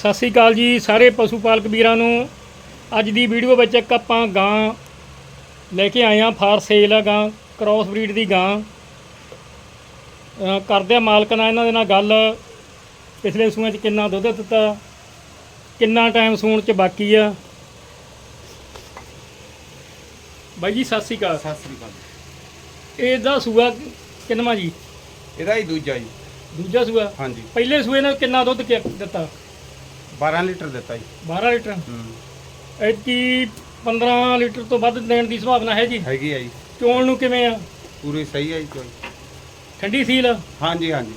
ਸਤਿ ਸ੍ਰੀ ਅਕਾਲ ਜੀ ਸਾਰੇ ਪਸ਼ੂ ਪਾਲਕ ਵੀਰਾਂ ਨੂੰ। ਅੱਜ ਦੀ ਵੀਡੀਓ ਵਿੱਚ ਇੱਕ ਆਪਾਂ ਗਾਂ ਲੈ ਕੇ ਆਏ ਹਾਂ ਫਾਰ ਸੇਲ ਆ ਗਾਂ ਕ੍ਰਾਸ ਬਰੀਡ ਦੀ ਗਾਂ। ਕਰਦੇ ਆ ਮਾਲਕ ਨਾਲ ਇਹਨਾਂ ਦੇ ਨਾਲ ਗੱਲ। ਪਿਛਲੇ ਸੂਆਂ 'ਚ ਕਿੰਨਾ ਦੁੱਧ ਦਿੱਤਾ ਕਿੰਨਾ ਟਾਈਮ ਸੂਣ 'ਚ ਬਾਕੀ ਆ। ਬਾਈ ਜੀ ਸਤਿ ਸ੍ਰੀ ਅਕਾਲ। ਸਤਿ ਸ੍ਰੀ ਅਕਾਲ ਇਹਦਾ ਸੂਆ ਕਿੰਨਵਾਂ ਜੀ? ਇਹਦਾ ਹੀ ਦੂਜਾ ਜੀ। ਦੂਜਾ ਸੂਆ? ਹਾਂਜੀ। ਪਹਿਲੇ ਸੂਏ ਨਾਲ ਕਿੰਨਾ ਦੁੱਧ ਦਿੱਤਾ? 12 ਲੀਟਰ ਦਿੱਤਾ ਜੀ। 12 ਲੀਟਰ? ਹੂੰ। ਐਤਕੀ 15 ਲੀਟਰ ਤੋਂ ਵੱਧ ਦੇਣ ਦੀ ਸੰਭਾਵਨਾ ਹੈ ਜੀ ਹੈਗੀ ਆ ਜੀ। ਚੋਣ ਨੂੰ ਕਿਵੇਂ ਆ? ਪੂਰੀ ਸਹੀ ਹੈ ਜੀ ਕੋਈ ਠੰਡੀ ਸੀਲ? ਹਾਂਜੀ ਹਾਂਜੀ।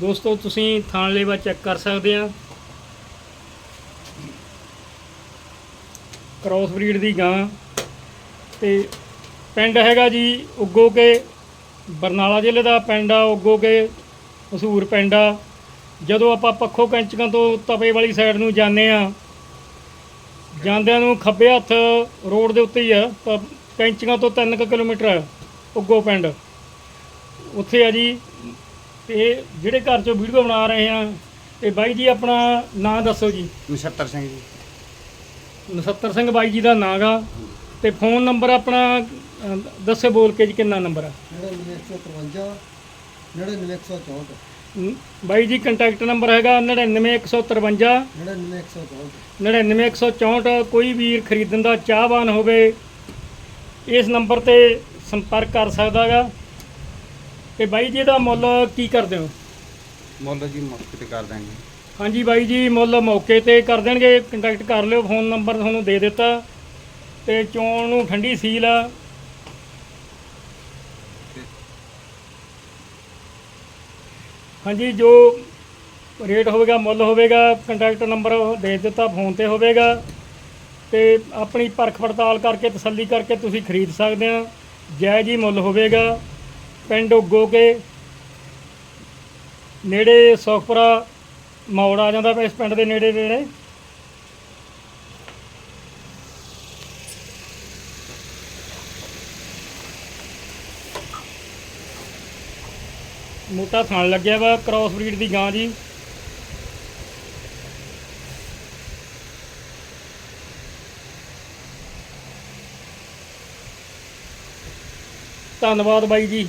ਦੋਸਤੋ ਤੁਸੀਂ ਥਾਣ ਲੇਵਾ ਚੈੱਕ ਕਰ ਸਕਦੇ ਆ। ਕ੍ਰਾਸ ਬਰੀਡ ਦੀ ਗਾਂ। ਤੇ ਪਿੰਡ ਹੈਗਾ ਜੀ ਉੱਗੋ ਕੇ ਬਰਨਾਲਾ ਜ਼ਿਲ੍ਹੇ ਦਾ ਪਿੰਡ ਆ ਉੱਗੋ ਕੇ ਮਸ਼ਹੂਰ ਪਿੰਡ ਆ। ਜਦੋਂ ਆਪਾਂ ਪੱਖੋ ਕੈਂਚਕਾਂ ਤੋਂ ਤਵੇ ਵਾਲੀ ਸਾਈਡ ਨੂੰ ਜਾਂਦੇ ਆ ਜਾਂਦਿਆਂ ਨੂੰ ਖੱਬੇ ਹੱਥ ਰੋਡ ਦੇ ਉੱਤੇ ਹੀ ਆ ਪ- ਕੈਂਚੀਆਂ ਤੋਂ 3 ਕਿਲੋਮੀਟਰ ਆ ਉੱਗੋ ਪਿੰਡ। ਉੱਥੇ ਆ ਜੀ ਤੇ ਜਿਹੜੇ ਘਰ ਚੋਂ ਵੀਡੀਓ ਬਣਾ ਰਹੇ ਆ ਤੇ ਬਾਈ ਜੀ ਆਪਣਾ ਨਾਂ ਦੱਸੋ ਜੀ। ਨਛੱਤਰ ਸਿੰਘ ਜੀ। ਨਸੱਤਰ ਸਿੰਘ ਬਾਈ ਜੀ ਦਾ ਨਾਂ ਗਾ ਤੇ ਫੋਨ ਨੰਬਰ ਆਪਣਾ ਦੱਸੇ ਬੋਲ ਕੇ ਜੀ ਕਿੰਨਾ ਨੰਬਰ ਆ? 99153 99164 ਨ- ਬਾਈ ਜੀ ਕੰਟੈਕਟ ਨੰਬਰ ਹੈਗਾ 99153 99164 99164 ਕੋਈ ਵੀਰ ਖਰੀਦਣ ਦਾ ਚਾਹਵਾਨ ਹੋਵੇ ਇਸ ਨੰਬਰ ਤੇ ਸੰਪਰਕ ਕਰ ਸਕਦਾਗਾ ਤੇ ਬਾਈ ਜੀ ਦਾ ਮੁੱਲ ਕੀ ਕਰਦੇ ਹੋ? ਮੁੱਲ ਜੀ ਮੁਫਤ ਤੇ ਕਰ ਦਾਂਗੇ ਹਾਂਜੀ ਬਾਈ ਜੀ ਮੁੱਲ ਮੌਕੇ ਤੇ ਕਰ ਦੇਣਗੇ। ਕੰਟੈਕਟ ਕਰ ਲਿਓ ਫੋਨ ਨੰਬਰ ਤੁਹਾਨੂੰ ਦੇ ਦਿੱਤਾ। ਤੇ ਚੋਣ ਨੂੰ ਠੰਡੀ ਸੀਲ ਆ। ਹਾਂਜੀ, ਜੋ ਰੇਟ ਹੋਵੇਗਾ, ਮੁੱਲ ਹੋਵੇਗਾ ਕੰਟੈਕਟ ਨੰਬਰ ਦੇ ਦਿੱਤਾ ਫੋਨ ਤੇ ਹੋਵੇਗਾ, ਤੇ ਆਪਣੀ ਪਰਖ ਪੜਤਾਲ ਕਰਕੇ, ਤਸੱਲੀ ਕਰਕੇ ਤੁਸੀਂ ਖਰੀਦ ਸਕਦੇ ਆ। ਜਾਇਜ਼ ਹੀ ਮੁੱਲ ਹੋਵੇਗਾ, ਪਿੰਡ ਉੱਗੋ ਕੇ ਨੇੜੇ ਸੁਖਪੁਰਾ, ਮੌੜ ਆ ਜਾਂਦਾ ਇਸ ਪਿੰਡ ਦੇ ਨੇੜੇ ਨੇੜੇ। ਮੋਟਾ ਥਣ ਲੱਗਿਆ ਵਾ ਕ੍ਰਾਸ ਬਰੀਡ ਦੀ ਗਾਂ ਜੀ। ਧੰਨਵਾਦ ਬਾਈ ਜੀ।